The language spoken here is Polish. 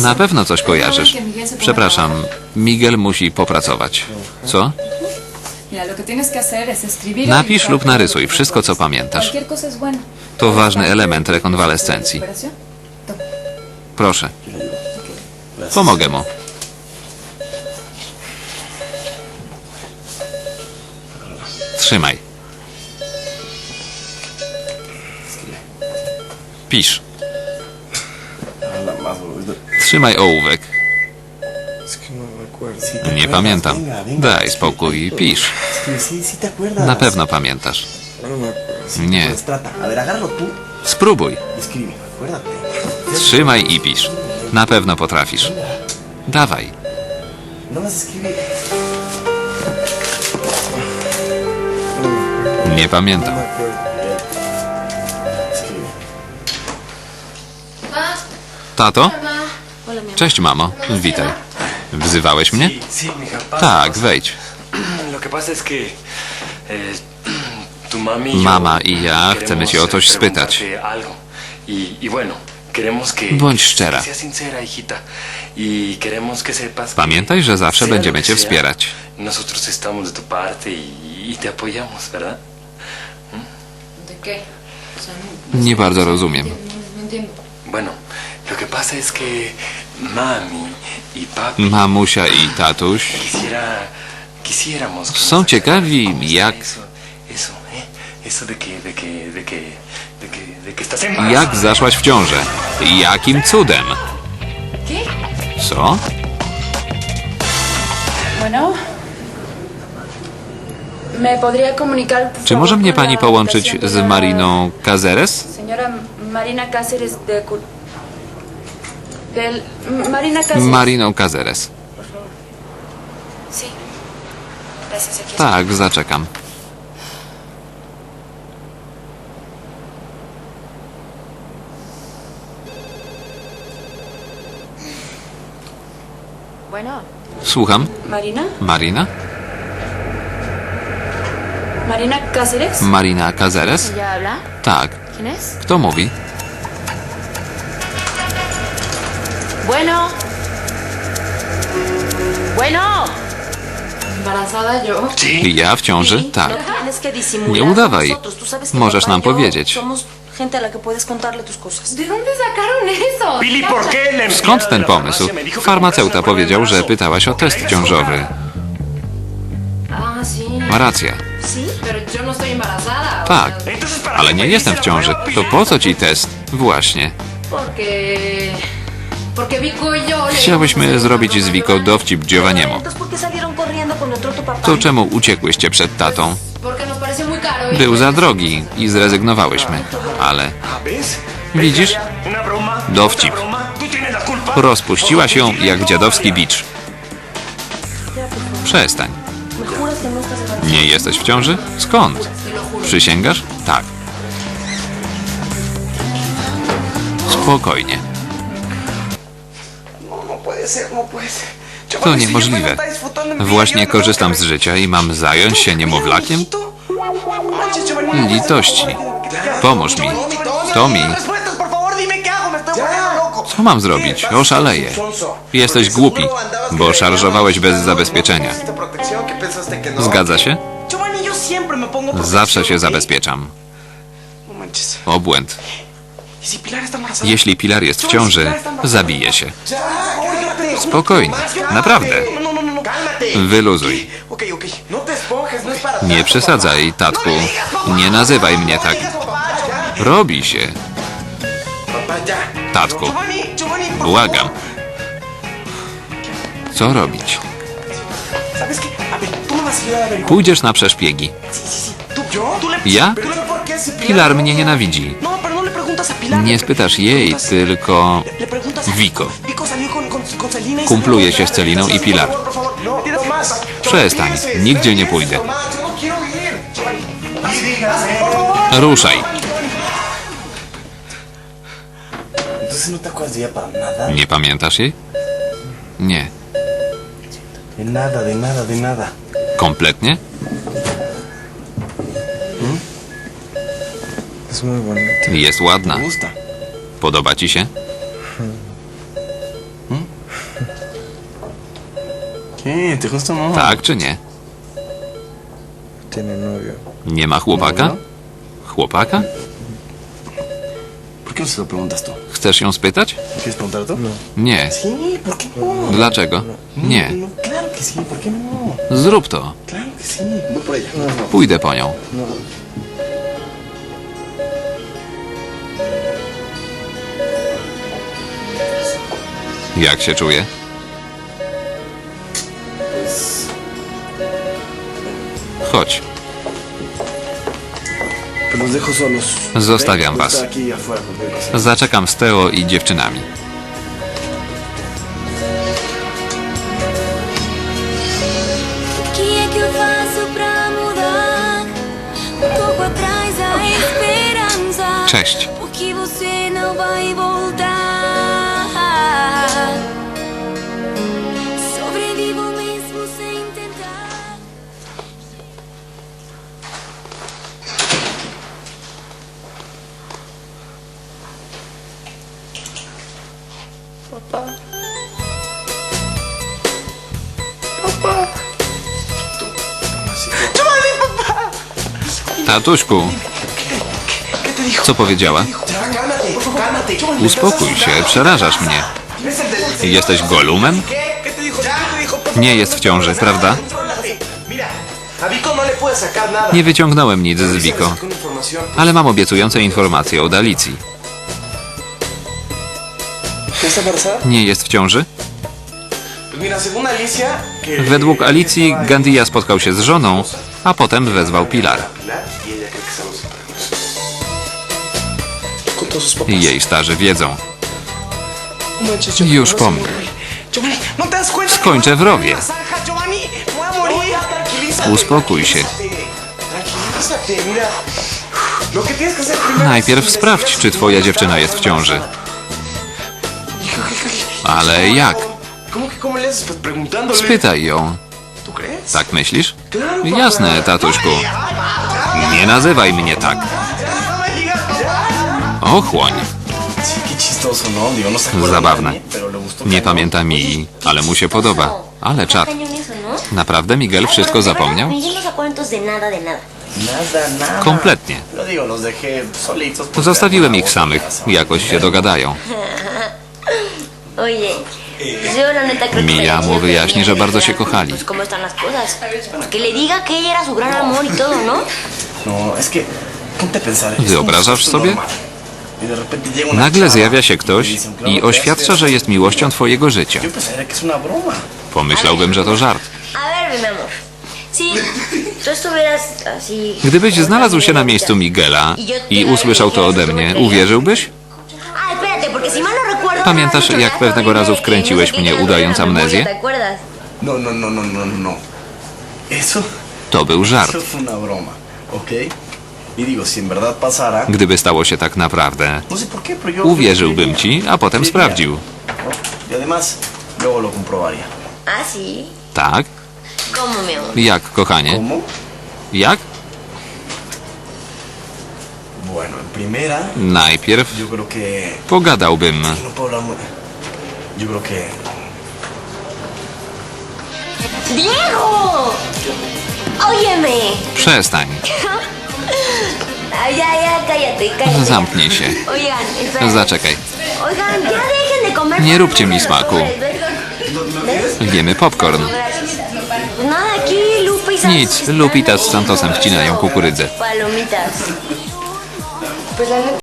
Na pewno coś kojarzysz. Przepraszam, Miguel musi popracować. Co? Napisz lub narysuj wszystko, co pamiętasz. To ważny element rekonwalescencji. Proszę, pomogę mu. Trzymaj. Pisz. Trzymaj ołówek. Nie pamiętam. Daj spokój i pisz. Na pewno pamiętasz. Nie. Spróbuj. Trzymaj i pisz. Na pewno potrafisz. Dawaj. Nie pamiętam. Tato? Cześć, mamo. Witaj. Wzywałeś mnie? Tak, wejdź. Eh, y Mama i ja chcemy cię o coś spytać. Y, y Bądź szczera. Pamiętaj, że zawsze będziemy cię wspierać. Nosotros estamos de tu parte y, y te apoyamos, ¿verdad? ¿De qué? O sea, no, Nie bardzo rozumiem. no, no. Bueno, lo que pasa es que Mamusia i tatuś quisiera quisiéramos que Są ciekawi, ayudaras. ¿Cómo jak- jak zaszłaś w ciążę. Jakim cudem? Co? Bueno. ¿Me podría comunicar, por Czy może mnie pani połączyć z Mariną? Señora Marina Cáceres de... Cul- Del... M- Marina Cáceres. Mariną estoy. Tak, zaczekam. Słucham? ¿Marina? Marina? ¿Marina Cáceres? Marina habla? Tak. Kto mówi? Bueno. Bueno. Embarazada yo. I ja w ciąży? Tak. Nie udawaj. Możesz nam y powiedzieć. Somos gente a la que puedes contarle tus cosas. ¿De dónde sacaron eso? Billy, ¿por qué la Skąd ten pomysł? Farmaceuta powiedział, że pytałaś o test ciążowy. Ah. Ma rację. No Tak. sea, Entonces, ¿para Ale nie jestem w ciąży. To po co ci test? Właśnie. Porque... Chciałyśmy a hacer zrobić z Wiko dowcip Giovanniemu. Entonces, ¿por qué salieron corriendo con otro tu papá? To czemu uciekłyście przed tatą? Y- Był za drogi i zrezygnowałyśmy. Ale. Widzisz? Dowcip. rozpuściła się jak dziadowski bicz. Przestań. Nie jesteś w ciąży? Skąd? Przysięgasz? Tak. Spokojnie. To niemożliwe. Właśnie no korzystam z życia i mam zająć się niemowlakiem? No no. Litości. Pomóż mi. Volviendo loco. co mam zrobić? Oszaleję. Jesteś głupi, bo szarżowałeś bez zabezpieczenia. Zgadza się? Zawsze się zabezpieczam. No. Obłęd. ¿Y? Jeśli Pilar jest w ciąży, zabije się. Spokojnie, naprawdę. Wyluzuj. Nie przesadzaj, tatku. Nie nazywaj mnie tak. Robi się, tatku. Błagam. Co robić? Pójdziesz na przeszpiegi. Sí, sí, sí. ¿Tú? ¿Yo? ¿Tú le... Ja? ¿Pero por qué si Pilar mnie nienawidzi. No, no. Nie spytasz jej, tylko Le, salió się z Celiną i Pilar. Przestań, nigdzie nie pójdę. Ruszaj. Nie pamiętasz jej? Nie. Kompletnie? Jest ładna. Podoba ci się? ¿Qué? ¿Te gusta no? Tak czy nie? Tiene novio. Nie ma chłopaka? Chłopaka? ¿Por qué no se lo preguntas tú? Chcesz ją spytać? ¿Quieres preguntar tú? No. Nie. Sí, ¿por qué no? Dlaczego? Nie. No, claro que sí, ¿por qué no? Zrób to. Claro que sí. Voy por ella. Pójdę po nią. Jak się czuje? Chodź. Zostawiam was. zaczekam z Teo i dziewczynami. O Tatuśku, co powiedziała? Uspokój się, przerażasz mnie. ¿Es el del- Jesteś golumem? Nie jest w ciąży, prawda? Nie wyciągnąłem nic z Wiko, ale mam obiecujące informacje od Alicji. ¿Qué está embarazada? Nie jest w ciąży? Według Alicji, Gandia spotkał się z żoną, a potem wezwał Pilar. Jej starzy wiedzą. Już po mnie. Skończę w rowie. Uspokój się. Najpierw sprawdź, czy twoja dziewczyna jest w ciąży. Ale jak? Spytaj ją. ¿Tú crees? Tak myślisz? Jasne, tatuśku. Nie nazywaj mnie tak. Ochłoń. ¿no? No Zabawne. Nie cañón. pamięta mi, ale mu się podoba. Ale czad. ¿no? Naprawdę Miguel wszystko zapomniał? No. Kompletnie. Zostawiłem ich samych. Jakoś się dogadają. Oye, yo la neta creo que... Mija mu wyjaśni, że bardzo się kochali. Pues cómo están las cosas. Que le diga que ella era su gran amor y todo, ¿no? No, es que, ponte a pensar. es como Wyobrażasz sobie? Y Nagle zjawia się y ktoś i ¿qué oświadcza, że jest miłością twojego życia. Pomyślałbym, że to żart. A ver, mi amor. Si tú estuvieras así... Gdybyś znalazł się na miejscu Miguela i usłyszał to ode mnie, uwierzyłbyś? Pamiętasz, jak pewnego razu wkręciłeś mnie, udając amnezję? No, no, no, no, no, no. Eso, To był żart. eso fue una broma, ¿ok? Y digo, si en verdad pasara, Gdyby stało się tak naprawdę, no sé por qué, pero yo... uwierzyłbym ci, a potem sprawdził. Y además, luego lo comprobaría. Ah, sí. Tak? ¿Cómo, mi amor? Jak, kochanie? ¿Cómo? Jak? Bueno, en primera, Najpierw yo creo que... pogadałbym. No. ¡Diego! Óyeme. Przestań. Ay, ya, ya, cállate, cállate. Zamknij się. Zaczekaj. Nie róbcie mi smaku. ¿Ves? Jemy popcorn. Y Nic, Lupita z Santosem wcinają kukurydzę. Palomitas. Pues la neta